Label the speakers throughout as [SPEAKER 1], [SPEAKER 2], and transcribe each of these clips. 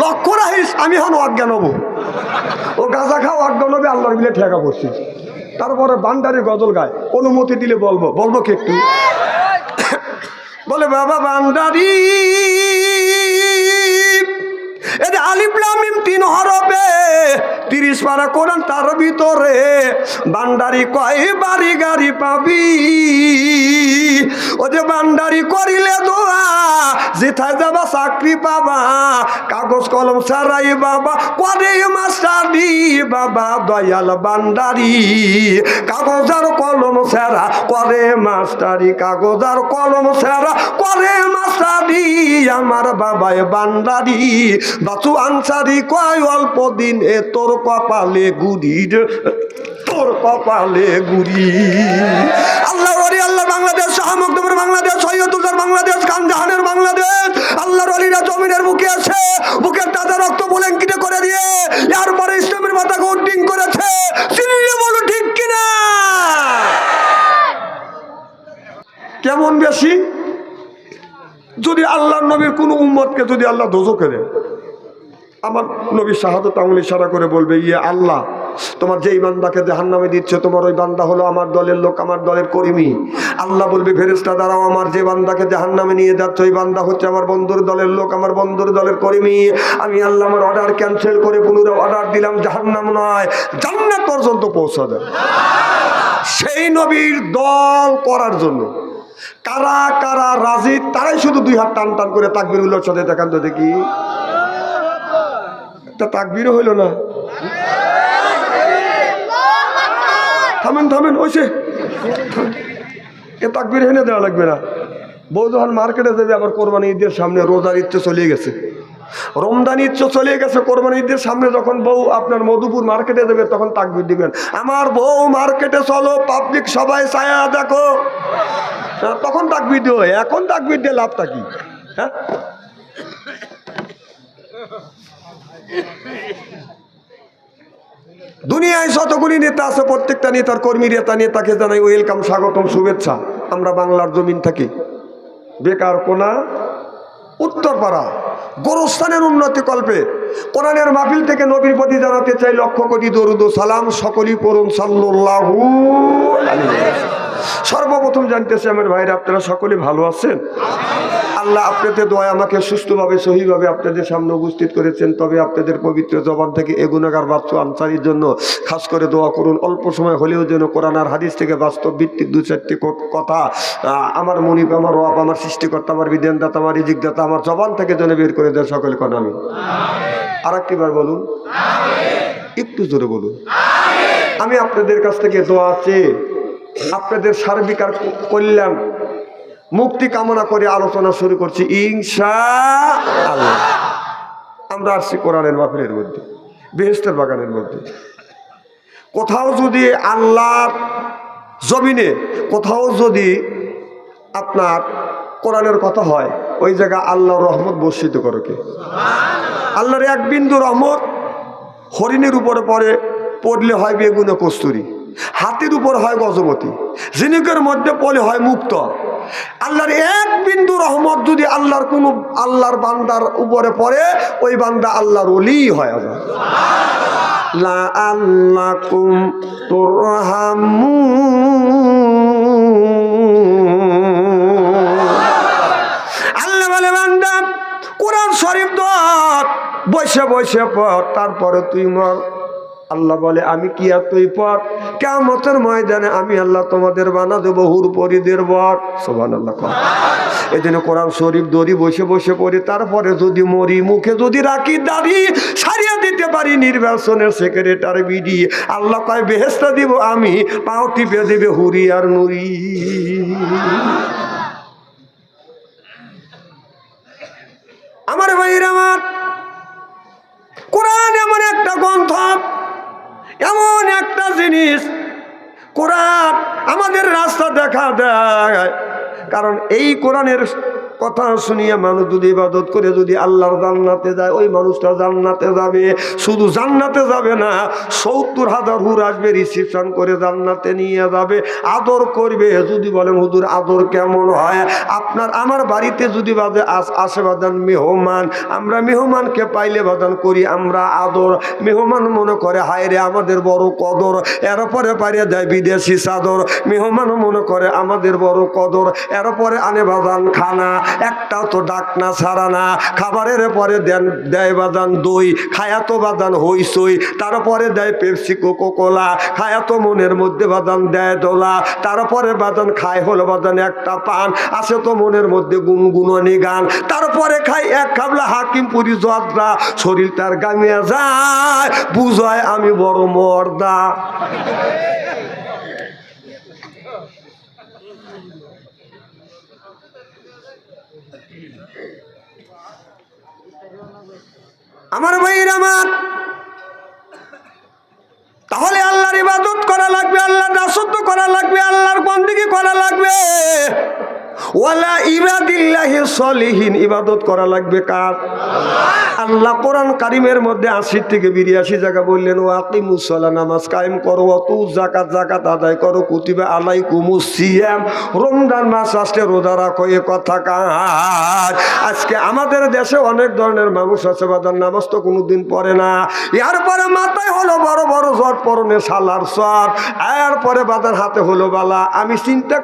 [SPEAKER 1] লক্ষ্য রাখিস, আমি এখন অজ্ঞান হব। ও গাঁজা খাও, অজ্ঞান হবে, আল্লাহর মিলে ঠেকা করছি তারপরে বান্ডারি গজল গায়, অনুমতি দিলে বলব বলব কে একটু? বলে, বাবা বান্ডারি এতে আলিপ্লামিম তিন হরবে তিরিশ পারা কোরআন তার ভিতরে। বান্ডারি কয় বাড়ি গাড়ি পাবি? ও যে বান্ডারি করিলে দোয়া, যেথায় যাবা চাকরি পাবা, কাগজ কলম সারাই বাবা করে মাস্টারি বাবা, দয়াল বান্ডারি কাগজ আর কলম সেরা করে মাস্টারি, কাগজ আর কলম সেরা করে মাস্টারি, আমার বাবায় বান্ডারি বাচু আনসারি কয়, অল্প দিন এ তোর কপালে গুড়ির তোর কপালে গুড়ি আল্লাহ ওরে আল্লাহ বাংলাদেশ শাহমুক্তপুর বাংলাদেশ সৈয়দুল্লার বাংলাদেশ খানজাহানের বাংলাদেশ। আল্লাহর অলিরা জমিনের বুকে আছে বুকের তাজা রক্ত বুলেঙ্কিতে করে দিয়ে এরপরে ইসলামের মাথাকে উড্ডিং করেছে। চিল্লে বলো ঠিক কিনা? কেমন বেশি? যদি আল্লাহর নবীর কোনো উম্মতকে যদি আল্লাহ দোজকে দেয় আমার নবী শাহাদত আঙুল ইশারা করে বলবে ইয়ে আল্লাহ, তোমার যেই বান্দাকে জাহান নামে দিচ্ছে, তোমার ওই বান্দা হলো আমার দলের লোক, আমার দলের কর্মী। আল্লাহ বলবে ফেরেস্তা দ্বারাও আমার যে বান্দাকে জাহান নামে নিয়ে যাচ্ছে, ওই বান্দা হচ্ছে আমার বন্ধুর দলের লোক, আমার বন্ধুর দলের কর্মী। আমি আল্লাহ আমার অর্ডার ক্যান্সেল করে পুনরায় অর্ডার দিলাম জাহান নাম নয়, জান্নাত পর্যন্ত পৌঁছা দেয় সেই নবীর দল করার জন্য কারা কারা রাজি, তারাই শুধু দুই হাত টান টান করে তাকবির উল্লোর সাথে দেখান তো দেখি। একটা তাকবিরও হইল না। থামেন থামেন ওইসে এ তাকবির হেনে দেওয়া লাগবে না। বউ যখন মার্কেটে যাবে আবার কোরবানি ঈদের সামনে রোজার ইচ্ছে চলে গেছে। রমজান ইচ্ছে চলে গেছে কোরবানি ঈদের সামনে যখন বউ আপনার মধুপুর মার্কেটে দেবে তখন তাকবির দিবেন। আমার বউ মার্কেটে চলো পাবলিক সবাই ছায়া দেখো। হ্যাঁ, তখন তাকবির দিও এখন তাকবির দিয়ে লাভটা কি? হ্যাঁ? দুনিয়ায় যতগুলি নেতা আছে, প্রত্যেকটা নেতার কর্মী, নেতা, নেতাকে জানাই ওয়েলকাম, স্বাগতম, শুভেচ্ছা। আমরা বাংলার জমিন থাকি। বেকার কোনা, উত্তরপাড়া, গোরস্থানের উন্নতি কল্পে কোরআনের মাহফিল থেকে নবীর প্রতি জানাতে চাই লক্ষ কোটি দরুদ সালাম, সকলই পড়ুন ওয়াসাল্লাম। সর্বপ্রথম জানতেছি আমার ভাইরা, আপনারা সকলে ভালো আছেন? আল্লাহ আপনাদের দোয়া আমাকে সুস্থভাবে, সহিভাবে আপনাদের সামনে উপস্থিত করেছেন। তবে আপনাদের পবিত্র জবান থেকে এগুনাগার বাচ্চু আনসারির জন্য খাস করে দোয়া করুন। অল্প সময় হলেও যেন কোরআন আর হাদিস থেকে বাস্তব ভিত্তিক দু চারটি কথা আমার মনিপ আমার ওয়াপ আমার সৃষ্টিকর্তা, আমার বিধানদাতা, আমার রিজিকদাতা, আমার জবান থেকে যেন বের করে দেয় সকলে কোন আমি আর একটিবার বলুন। একটু জোরে বলুন। আমি আপনাদের কাছ থেকে দোয়া চেয়ে আপনাদের সার্বিক আর কল্যাণ মুক্তি কামনা করে আলোচনা শুরু করছি আল্লাহ আমরা আসছি কোরআনের মাহফিলের মধ্যে বেহেস্তের বাগানের মধ্যে। কোথাও যদি আল্লাহর জমিনে, কোথাও যদি আপনার কোরআনের কথা হয়, ওই জায়গা আল্লাহর রহমত বর্ষিত করো কে? আল্লাহর এক বিন্দু রহমত হরিণের উপরে পড়ে, পড়লে হয় বেগুনে কস্তুরি। হাতির উপর হয় গজপতি। ঝিনুকের মধ্যে পড়লে হয় মুক্ত। আল্লাহর এক বিন্দু রহমত যদি আল্লাহর কোনো আল্লাহর বান্দার উপরে পড়ে, ওই বান্দা আল্লাহর ওলি হয় আবার আল্লাহ বলে, বান্দা বসে বসে পর তারপরে তুই মর। আল্লাহ বলে, আমি কি আর তুই পর? কেমতের ময়দানে আমি আল্লাহ তোমাদের বানা দেবো হুর পরিদের বর সোভান আল্লাহ জন্য কোরআন শরীফ দড়ি বসে বসে পড়ি, তারপরে যদি মরি মুখে যদি রাখি দাড়ি, সারিয়ে দিতে পারি নির্বাচনের সেক্রেটারি বিডি আল্লাহ কয় বেহেস্তা দিব আমি, পাও টিপে দেবে হুরি আর নুরি। আমার ভাইয়ের আমার, কোরআন এমন একটা গ্রন্থ এমন একটা জিনিস কোরআন আমাদের রাস্তা দেখা দেয়। কারণ এই কোরআনের কথা শুনিয়ে মানুষ যদি ইবাদত করে, যদি আল্লাহর জান্নাতে যায়, ওই মানুষটা জান্নাতে যাবে। শুধু জান্নাতে যাবে না, সত্তর হাজার হুর আসবে রিসিপশন করে জান্নাতে নিয়ে যাবে, আদর করবে। যদি বলেন, হুজুর, আদর কেমন হয়? আপনার, আমার বাড়িতে যদি বাজে আস- বাদান মেহমান, আমরা মেহমানকে পাইলে বাদান করি, আমরা আদর। মেহমান মনে করে, হায় রে, আমাদের বড় কদর। এরপরে পারিয়ে দেয় বিদেশি চাদর। মেহমান মনে করে, আমাদের বড় কদর। এরপরে আনে বাজান খানা। একটাও তো ডাকনা ছাড়া না। খাবারের পরে দেন, দেয় বাজান দই, খায়া তো বাজান হইসই তারপরে দেয় পেপসি কোকো কোলা খায়া তো মনের মধ্যে বাজান দেয় দোলা। তারপরে বাজান খায়, হলো বাজান একটা পান। আসে তো মনের মধ্যে গুনগুননি গান। তারপরে খাই এক খাবলা হাকিম পুরি জদরা শরীর তার গামিয়া যায়, বুঝায় আমি বড় মর্দা। আমার ভাইয়ের আমার। তাহলে আল্লাহর ইবাদত করা লাগবে, আল্লাহর দাসত্ব করা লাগবে, আল্লাহর বন্দিগি করা লাগবে। ওয়ালা ইবাদিল্লাহি সলিহীন, ইবাদত করা লাগবে কার? আল্লাহ কোরআন কারিমের মধ্যে আশি থেকে বিরিয়াশি জায়গা বললেন, ও আকিমুসলা নামাজ কায়েম করো, অতু জাকাত জাকাত আদায় করো, কুতিবা আলাই কুমুসিয়াম রমজান মাস আসলে রোজা রাখো, এ কথা আজকে আমাদের দেশে অনেক ধরনের মানুষ আছে, বাজার নামাজ তো কোনো দিন পড়ে না। এরপরে মাথায় হলো বড় বড় জট পরনে সালার সব এরপরে বাজার হাতে হলো বালা, আমি চিন্তা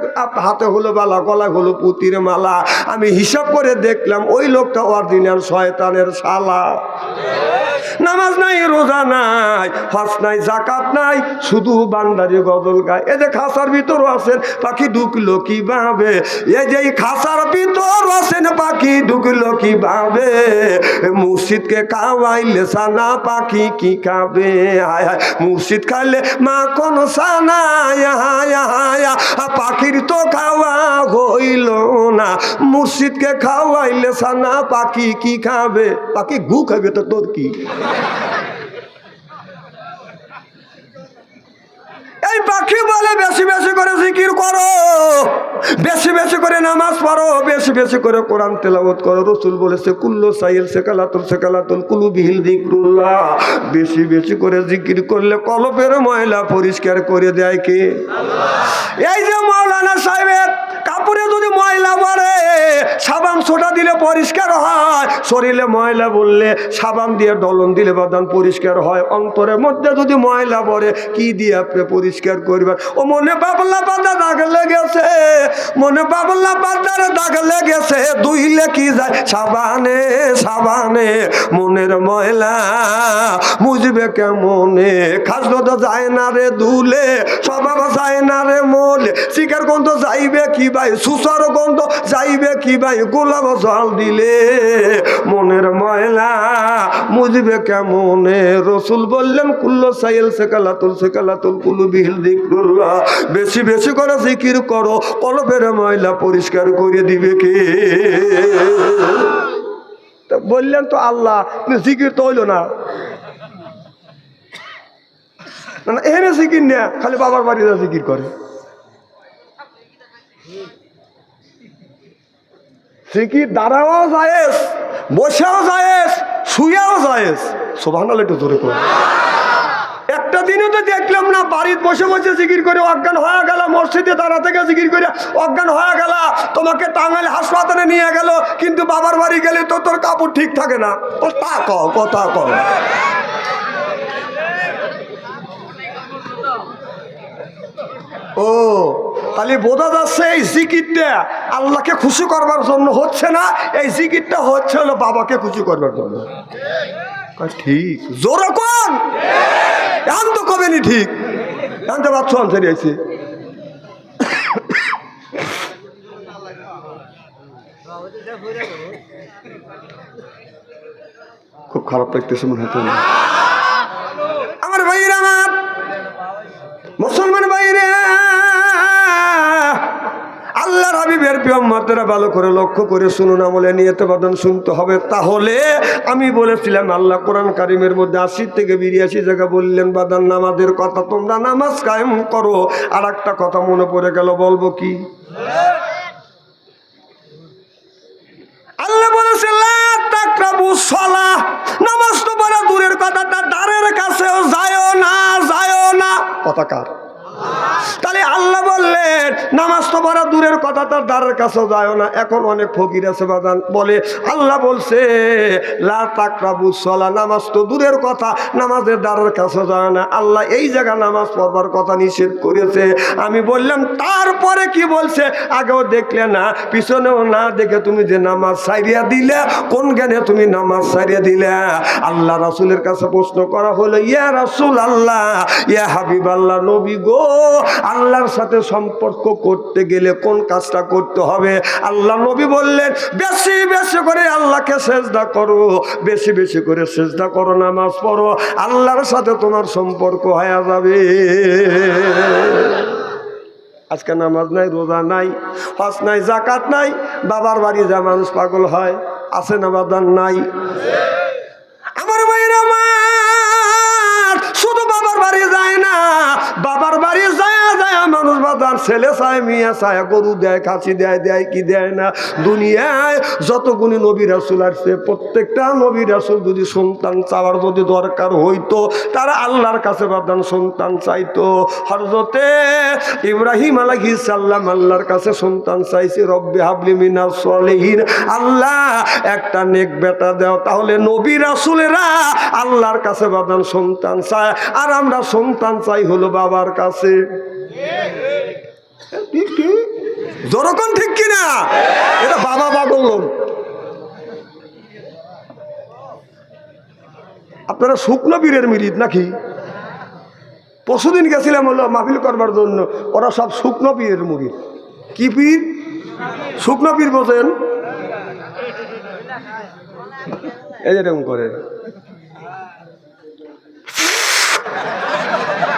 [SPEAKER 1] হাতে হলো বালা গলা হলো পুতির মালা, আমি হিসাব করে দেখলাম, ওই লোকটা অরিজিনাল শয়তানের শালা। নামাজ নাই, রোজা নাই, হজ নাই জাকাত নাই, শুধু বান্দারি গজল গায়। এই যে খাসার ভিতর আছেন, পাখি ঢুকলো কি ভাবে এই যে খাসার ভিতর আছেন, পাখি ঢুকলো কি ভাবে মুর্শিদকে খাওয়াইলে সানা পাখি কি খাবে? হায় হায়, মুর্শিদ খাইলে মা কোন সানা? ইহা ইহা। পাখির তো খাওয়া হইল না। মুর্শিদকে খাওয়াইলে সানা পাখি কি খাবে? পাখি গু খাবে তো তোর কি? এই পাখি বলে বেশি বেশি করে জিকির করো। বেশি বেশি করে নামাজ পড়ো, বেশি বেশি করে কোরআন তেলাওয়াত করো। রসুল বলেছে, কুল্লো সাইল সেকালাতুল সেকালাতুল কুলু বিহিল জিক্রুল্লাহ বেশি বেশি করে জিকির করলে কলপের ময়লা পরিষ্কার করে দেয় কে? এই যে মৌলানা সাহেবের সাবান সোটা দিলে পরিষ্কার হয়। শরীরে ময়লা বললে সাবান দিয়ে ডলন দিলে বাদান পরিষ্কার হয়। অন্তরের মধ্যে যদি ময়লা পড়ে, কি দিয়ে আপনি পরিষ্কার করবেন? ও মনে বাবলা পাতা দাগ লেগেছে। মনে বাবলা পাতার দাগ লেগেছে। দুইলে কি যায়? সাবানে সাবানে মনের ময়লা মুজবে কেমনে? খাসলো তো যায় না রে দুলে, স্বভাব যায় না রে মোলে। শিকার গন্ধ যাইবে কি ভাই? সুসার গন্ধ যাইবে কি ভাই? গোলাপ জল দিলে মনের ময়লা মুজবে কেমনে? রসুল বললেন কুল্লো সাইল সেকালাতুল সেকালাতুল কুলু বিহিল বেশি বেশি করে জিকির করো কলবের ময়লা পরিষ্কার করে দিবে কে? বললেন তো আল্লাহ জিকির তো হইল না। না, না এখানে জিকির না খালি বাবার বাড়িতে জিকির করে। জিকির দাঁড়াও যায়স বসেও যায়স শুয়েও যায়স সোভানাল একটু জোরে করে। একটা দিনে তো দেখলাম না, বাড়িতে বসে বসে জিকির করে অজ্ঞান হয়ে গেল, মসজিদে দাঁড়া থেকে জিকির করে অজ্ঞান হয়ে গেল, তোমাকে টাঙ্গাইল হাসপাতালে নিয়ে গেল, কিন্তু বাবার বাড়ি গেলে তো তোর কাপড় ঠিক থাকে না। ও তা কও, কথা কও। ও তাহলে বোঝা যাচ্ছে এই জিকিরটা আল্লাহকে খুশি করবার জন্য হচ্ছে না, এই জিকিরটা হচ্ছে হলো বাবাকে খুশি করবার জন্য। ঠিক। জোরে কোন। এখন তো কবেনি ঠিক। এখন তো বাচ্চা আনসারি আছে খুব খারাপ লাগতেছে মনে হতো আমার ভাইয়ের আমার। মুসলমান ভাইরে হাবিবের প্রিয়মাত্রা ভালো করে লক্ষ্য করে শুনুন, আমলে নিয়তে বাদন শুনতে হবে। তাহলে আমি বলেছিলাম, আল্লাহ কোরআন কারিমের মধ্যে আশি থেকে বিরিয়াশি জায়গা বললেন, বাদান নামাজের কথা তোমরা নামাজ কায়েম করো। আর একটা কথা মনে পড়ে গেল, বলব কি? আল্লাহ বলেছে নামাজ তো বড় দূরের কথা তার দ্বারের কাছেও যায়ও না যায়ও না। কথা কার? তাহলে আল্লাহ বললেন, নামাজ তো বড় দূরের কথা, তার দ্বারের কাছে যায় না। এখন অনেক ফকির আছে বাদান বলে আল্লাহ বলছে, লা তাকরাবু সলা, নামাজ তো দূরের কথা, নামাজের দ্বারের কাছে যায় না। আল্লাহ এই জায়গা নামাজ পড়বার কথা নিষেধ করেছে। আমি বললাম, তারপরে কি বলছে? আগেও দেখলে না, পিছনেও না দেখে তুমি যে নামাজ সাইরিয়া দিলে, কোন জ্ঞানে তুমি নামাজ সাইরিয়া দিলে? আল্লাহ রাসুলের কাছে প্রশ্ন করা হলো, ইয়া রাসুল আল্লাহ ইয়া হাবিব আল্লাহ নবী গো আল্লাহর সাথে সম্পর্ক করতে গেলে কোন কাজটা করতে হবে? আল্লাহ নবী বললেন, বেশি বেশি করে আল্লাহকে সেজদা করো, বেশি বেশি করে সেজদা করো, নামাজ পড়ো, আল্লাহর সাথে তোমার সম্পর্ক হয়ে যাবে। আজকে নামাজ নাই, রোজা নাই, হজ নাই জাকাত নাই, বাবার বাড়ি যা মানুষ পাগল হয়, আছে না বাদান নাই? বাবার বাড়ি যায় যায় মানুষ বাদান ছেলে চায়, মিয়া চায়, গরু দেয়, খাসি দেয় দেয় কি দেয় না? দুনিয়ায় যতগুলি নবী রাসুল আসছে, প্রত্যেকটা নবী রাসুল যদি সন্তান চাওয়ার যদি দরকার হইতো, তারা আল্লাহর কাছে বাদান সন্তান চাইতো। হরজতে ইব্রাহিম আলাহি সাল্লাম আল্লাহর কাছে সন্তান চাইছে, রব্বে হাবলি মিনা সলেহীন। আল্লাহ, একটা নেক বেটা দাও, তাহলে নবী রাসুলেরা আল্লাহর কাছে বাদান সন্তান চায়। আর আমরা সন্তান চাই হলো বাবার কাছে। ঠিক ঠিক কিনা? এটা বাবা পাগল লোক। আপনারা শুকনো বীরের মিরিদ নাকি? পরশুদিন গেছিলাম হলো মাহফিল করবার জন্য। ওরা সব শুকনো পীরের মুড়ি কি পীর? শুকনো পীর বোঝেন এই যেরকম করে।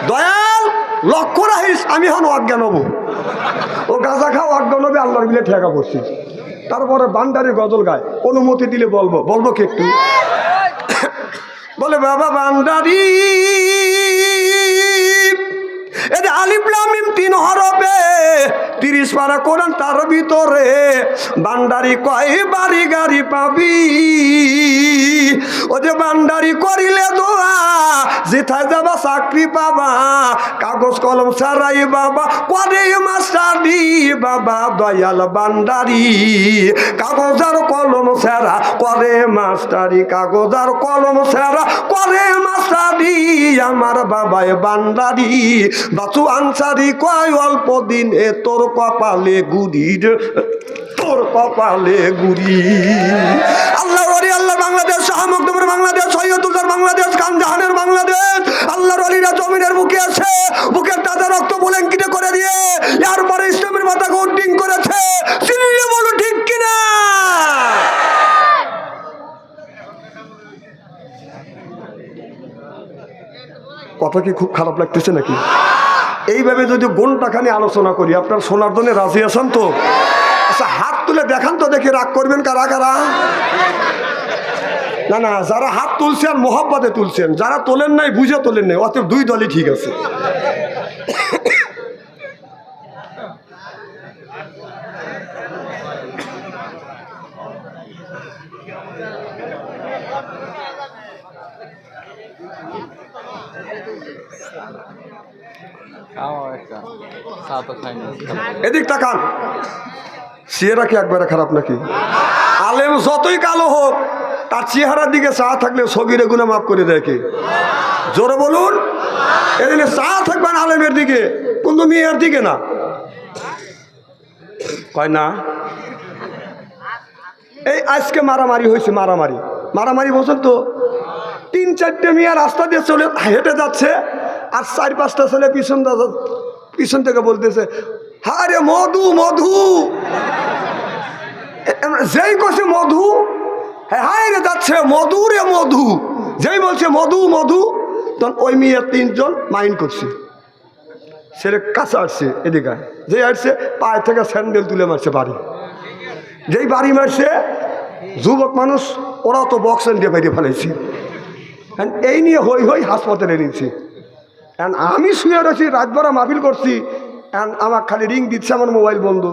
[SPEAKER 1] দয়াল, লক্ষ্য রাখিস, আমি হন অজ্ঞান হব। ও গাঁজা খাও, আগ হবে আল্লাহর মিলে ঠেকা পড়ছি তারপরে বান্ডারে গজল গায়। অনুমতি দিলে বলব বলব কি একটু? বলে, বাবা, বান্দারি কোরআন তার ভিতরে। বান্ডারি কয়, বাড়ি গাড়ি পাবি। ও যে বান্ডারি করিলে দোয়া যেথায় যাবা চাকরি পাবা। কাগজ কলম ছাড়াই বাবা করে মাস্টারি বাবা, দয়াল বান্ডারি কাগজ আর কলম ছাড়া করে মাস্টারি। কাগজ আর কলম ছাড়া করে মাস্টারি, আমার বাবায় বান্ডারি বাচু আনসারি কয়, অল্প দিনে তোর কপালে গুড়ির তোর কপালে গুড়ি আল্লাহ আল্লাহ বাংলাদেশ শাহমুক্তপুর বাংলাদেশ সৈয়দুল্লার বাংলাদেশ খানজাহানের বাংলাদেশ। আল্লাহর অলিরা জমিনের বুকে আছে বুকের তাজা রক্ত বুলেঙ্কিতে করে দিয়ে এরপরে ইসলামের মাথাকে উড্ডিং করেছে। চিনলে বলো, ঠিক কিনা? কথা কি খুব খারাপ লাগতেছে নাকি? এইভাবে যদি ঘন্টাখানি আলোচনা করি, আপনার সোনার জন্য রাজি আছেন তো? আচ্ছা হাত তুলে দেখান তো দেখি রাগ করবেন কারা কারা? না না, যারা হাত তুলছেন, মোহাব্বতে তুলছেন, যারা তোলেন নাই, বুঝে তোলেন নাই, অতএব দুই দলই ঠিক আছে। এদিক তাকান। চেহারা কি একবারে খারাপ নাকি? আলেম যতই কালো হোক, তার চেহারার দিকে চা থাকলে সগিরে গুণা মাফ করে কে? জোরে বলুন। এদিকে চা থাকবেন আলেমের দিকে, কিন্তু মেয়ের দিকে না। কয় না? এই আজকে মারামারি হয়েছে, মারামারি। মারামারি বলছেন তো, তিন চারটে মেয়ে রাস্তা দিয়ে চলে হেঁটে যাচ্ছে, আর চার পাঁচটা ছেলে পিছন পিছন থেকে বলতেছে হ্যাঁ রে মধু মধু! যেই কছে মধু হ্যাঁ হায় রে যাচ্ছে মধু রে মধু। যেই বলছে মধু মধু, তখন ওই মেয়ে তিনজন মাইন্ড করছে। ছেলে কাছে আসছে এদিকে, যে আসছে পায়ে থেকে স্যান্ডেল তুলে মারছে বাড়ি। যেই বাড়ি মারছে, যুবক মানুষ, ওরা তো বক্সেন দিয়ে বাইরে ফেলেছি এই নিয়ে হই হই হাসপাতালে নিয়েছি। And আমি শুয়ে রয়েছি, রাতভরা মাহফিল করছি, And আমার খালি রিং দিচ্ছে আমার মোবাইল বন্ধ।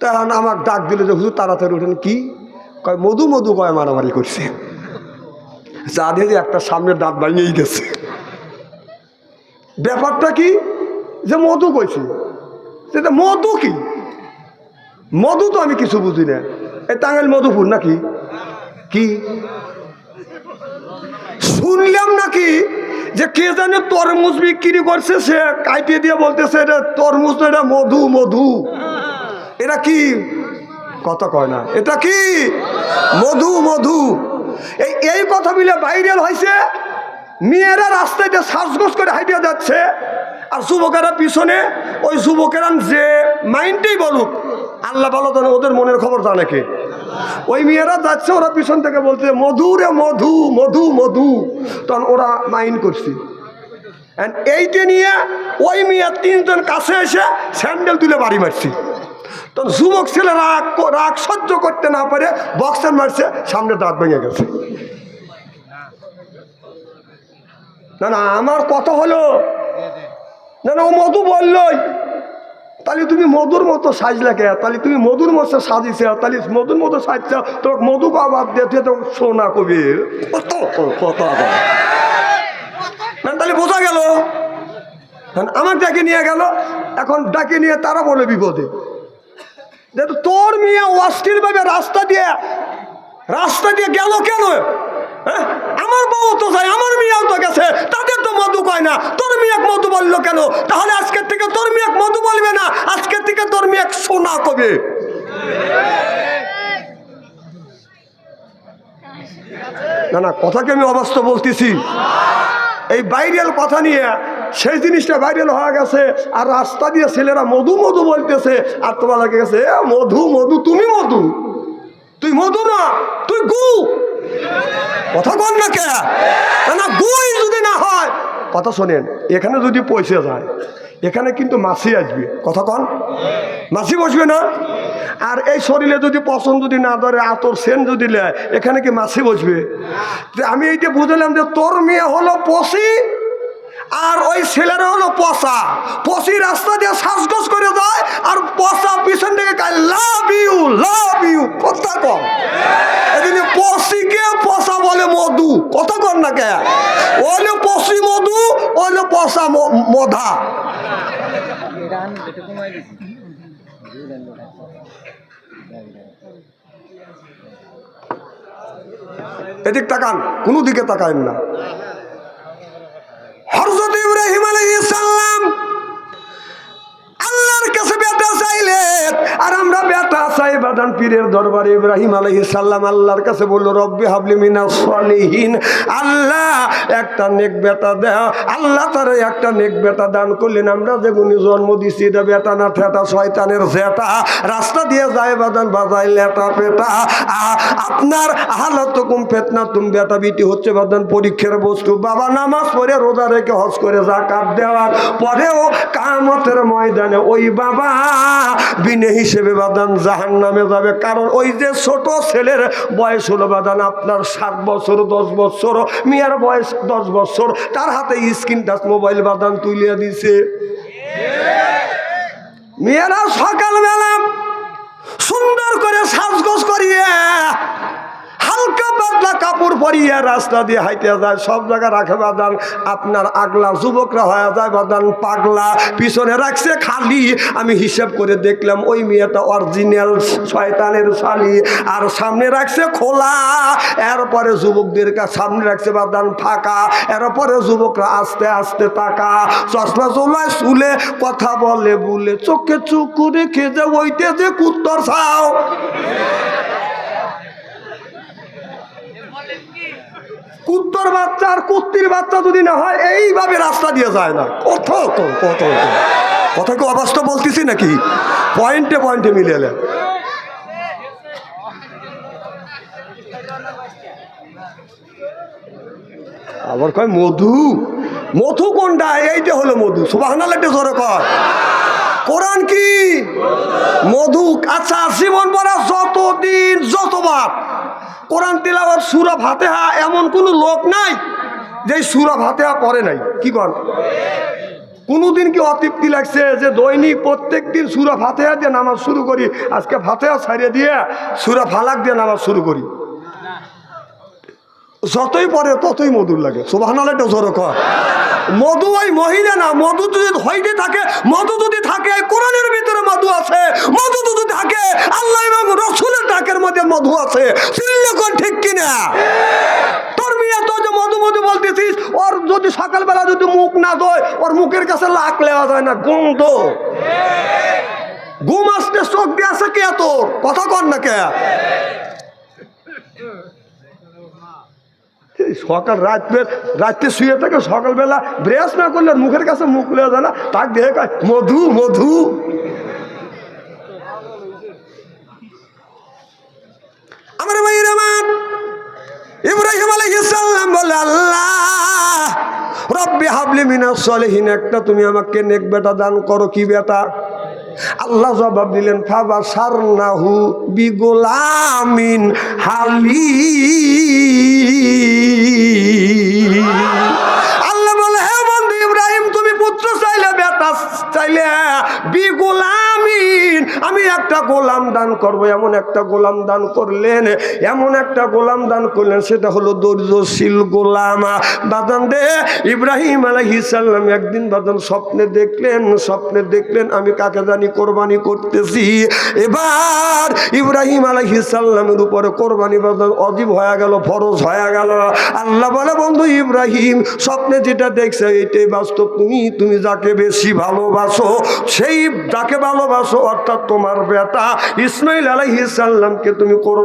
[SPEAKER 1] তখন আমার ডাক দিল যে, হুজুর, তাড়াতাড়ি উঠেন। কি? কয়, মধু মধু কয়, মারামারি করছে। যা দেখে একটা সামনের দাঁত ভাঙিয়েই গেছে। ব্যাপারটা কি? যে মধু কইছে। সেটা মধু কি? মধু তো আমি কিছু বুঝি না। এই টাঙ্গাইল মধুপুর নাকি? কি? শুনলাম নাকি যে কে জানে তরমুজ বিক্রি করছে সে কাইটে দিয়ে বলতেছে এটা তরমুজ না, এটা মধু মধু। এটা কি? কথা কয় না। এটা কি? মধু মধু। এই এই কথা মিলে ভাইরাল হয়েছে মেয়েরা রাস্তায় যে শ্বাসগোস করে হাইটে যাচ্ছে আর যুবকেরা পিছনে ওই যুবকেরা যে মাইন্ডেই বলুক আল্লাহ ভালো জানে, ওদের মনের খবর জানে কে? ওই মেয়েরা যাচ্ছে, ওরা পিছন থেকে বলছে, মধু রে, মধু মধু মধু। তখন ওরা মাইন্ড করছি। এইটা নিয়ে ওই মেয়ে তিনজন কাছে এসে স্যান্ডেল তুলে বাড়ি মারছি। তখন যুবক ছেলে রাগ রাগ সহ্য করতে না পারে, বক্সার মারছে, সামনে দাঁত ভেঙে গেছে। না না, আমার কথা হলো, না না, ও মধু বললই। তাহলে তুমি মধুর মতো সাজলে কে? তাহলে তুমি মধুর মতো সাজিছে, তাহলে মধুর মতো সাজছ তোর মধু বাবা দিয়ে তো সোনা কবি কত না তাহলে বোঝা গেল? আমার ডাকে নিয়ে গেল, এখন ডাকে নিয়ে তারা বলে বিপদে। তোর মেয়ে অস্থির ভাবে রাস্তা দিয়ে রাস্তা দিয়ে গেল কেন? হ্যাঁ? আমার বউ তো যায়, আমার মেয়েও তো গেছে তাদের তো মধু কয় না। তোর মেয়ে মধু বলল কেন? তাহলে আজকের থেকে তোর মেয়ে মধু বলবে না আজকের থেকে তোর মেয়ে সোনা কবে? না না, কথাকে আমি অবাস্তব বলতেছি। এই ভাইরাল কথা নিয়ে সেই জিনিসটা ভাইরাল হয়ে গেছে, আর রাস্তা দিয়ে ছেলেরা মধু মধু বলতেছে, আর তোমার লাগে গেছে মধু মধু, তুমি মধু। তুই মধু না, তুই গু। কথা কন না কে না, যদি না হয়? কথা শোনেন এখানে যদি পয়সা যায় এখানে কিন্তু মাছি আসবে। কথা কন। মাছি বসবে না? আর এই শরীরে যদি পছন্দ যদি না ধরে আতর সেন যদি নেয় এখানে কি মাছি বসবে? আমি এইটা বুঝলাম যে তোর মেয়ে হলো পশি আর ওই ছেলেরা হলো পশা পশি রাস্তা দিয়ে শ্বাসগোস করে যায় আর পশা পিছন থেকে কায় লাভ ইউ লাভ ইউ কথা কম এদিকে পশিকে পশা বলে মধু কত কর না কে? ওলে পশি মধু ওলে ম- মধা। এদিক তাকান, কোনো দিকে তাকায়েন না হরজত ইব্রাহিম আলাইহিস সালাম আল্লাহর কাছে বেটা চাইলেন আর আমরা বেটা বাদান পীরের দরবারে ইব্রাহিম আলহিসাল্লাম আল্লাহর কাছে বলল রব্বি হাবলি মিনাস সলিহিন আল্লাহ একটা নেক বেটা দাও আল্লাহ তার একটা নেক বেটা দান করলেন। আমরা যেগুনি জন্ম দিছি এটা বেটা না ঠেটা শয়তানের জেটা। রাস্তা দিয়ে যায় বাদান, বাজায় লেটা পেটা। আপনার হালত কুম ফেতনা তুম বেটা বিটি হচ্ছে বাদান পরীক্ষার বস্তু। বাবা, নামাজ পড়ে রোজা রেখে হজ করে জাকাত দেওয়ার পরেও কামতের ময়দানে ওই বাবা বিনে হিসেবে বাদান জাহান নামে যাবে। কারণ ওই যে ছোট ছেলের বয়স হলো বাদান আপনার সাত বছর, দশ বছর। মিয়ার বয়স দশ বছর, তার হাতে স্ক্রিন টাচ মোবাইল বাদান তুলিয়া দিছে। মেয়েরা সকালবেলা সুন্দর করে সাজগোজ করিয়ে হালকা পাতলা কাপড় পরিয়ে রাস্তা দিয়ে হাইতে যায়, সব জায়গায় রাখে বাদান। আপনার আগলা যুবকরা হয়ে যায় বাদান, পাগলা, পিছনে রাখছে খালি। আমি হিসাব করে দেখলাম ওই মেয়েটা অরিজিনাল শয়তানের শালি, আর সামনে রাখছে খোলা। এরপরে যুবকদেরকে সামনে রাখছে বাদান ফাঁকা। এরপরে যুবকরা আস্তে আস্তে তাকা। চশমা চলায় চুলে কথা বলে বলে, চোখে চোখ রেখে যে ওইতে যে কুত্তর ছাও। কুত্তর বাচ্চা আর কুত্তির বাচ্চা যদি না হয়, এইভাবে রাস্তা দিয়ে যায় না। কত কত। কথা কি অবাস্তব বলতেছি নাকি? পয়েন্টে পয়েন্টে মিলে এলে। আবার কয়, মধু? মধু কোনটা? এইটা হলো মধু। সুবাহানা লাগতে জোরে কয়। কোরআন কি? মধু। আচ্ছা জীবন ভরা যতদিন, যতবার কোরআন তিলাওয়ার সুরা ফাতেহা এমন কোনো লোক নাই যে সুরা ফাতেহা পরে নাই। কি কর কোনোদিন কি অতৃপ্তি লাগছে যে দৈনিক প্রত্যেক দিন সুরা ফাতেহা দিয়ে নামাজ শুরু করি, আজকে ফাতেহা ছাড়িয়ে দিয়ে সুরা ফালাক দিয়ে নামাজ শুরু করি? যতই পরে ততই মধুর লাগে। সোভানালেটা জোর কর। মধু ওই মহিলা না, মধু যদি হইতে থাকে, মধু যদি থাকে কোরআনের ভিতরে মধু আছে। মধু যদি থাকে, আল্লাহ এবং রসুলের ডাকের মধ্যে মধু আছে। চিল্লে কর ঠিক কিনা? তোর মেয়ে তো যে মধু মধু বলতেছিস, ওর যদি সকালবেলা যদি মুখ না ধোয়, ওর মুখের কাছে লাখ লেওয়া যায় না গন্ধ ঘুম আসতে চোখ দিয়ে আছে কে তোর? কথা কর না কে এই সকাল রাত্রে রাত্রে শুয়ে থাকে, সকালবেলা ব্রেস না করলে মুখের কাছে মুখ লেওয়া যায় না। তাক কয়, মধু মধু। আমার ভাইয়ের আমার, ইব্রাহিম আলাইহিসসালাম বলে, আল্লাহ, রব্বি হাবলি মিনাস সলিহিন, একটা তুমি আমাকে নেক বেটা দান করো, কি বেটা? আল্লাহ জবাব দিলেন ফাবা সারনাহু বিগোলামিন হালি আল্লাহ বলে, হে বন্ধু ইব্রাহিম, তুমি পুত্র চাইলে, বেটা চাইলে বি গোলামিন আমি একটা গোলাম দান করব, এমন একটা গোলাম দান করলেন, এমন একটা গোলাম দান করলেন, সেটা হলো দর্জশীল গোলাম। বাদান দে, ইব্রাহিম আলাইহিসাল্লাম একদিন বাদান স্বপ্নে দেখলেন স্বপ্নে দেখলেন, আমি কাকে জানি কোরবানি করতেছি। এবার ইব্রাহিম আলাইহিসাল্লামের উপরে কোরবানি বাদান অজীব হয়ে গেল, ফরজ হয়ে গেল। আল্লাহ বলে, বন্ধু ইব্রাহিম, স্বপ্নে যেটা দেখছে, এটাই বাস্তব। তুমি তুমি যাকে বেশি ভালোবাসো, সেই যাকে ভালোবাসো, অর্থাৎ তোমার বেটা ইসমাইল আলাইহিস সাল্লামকে তুমি করো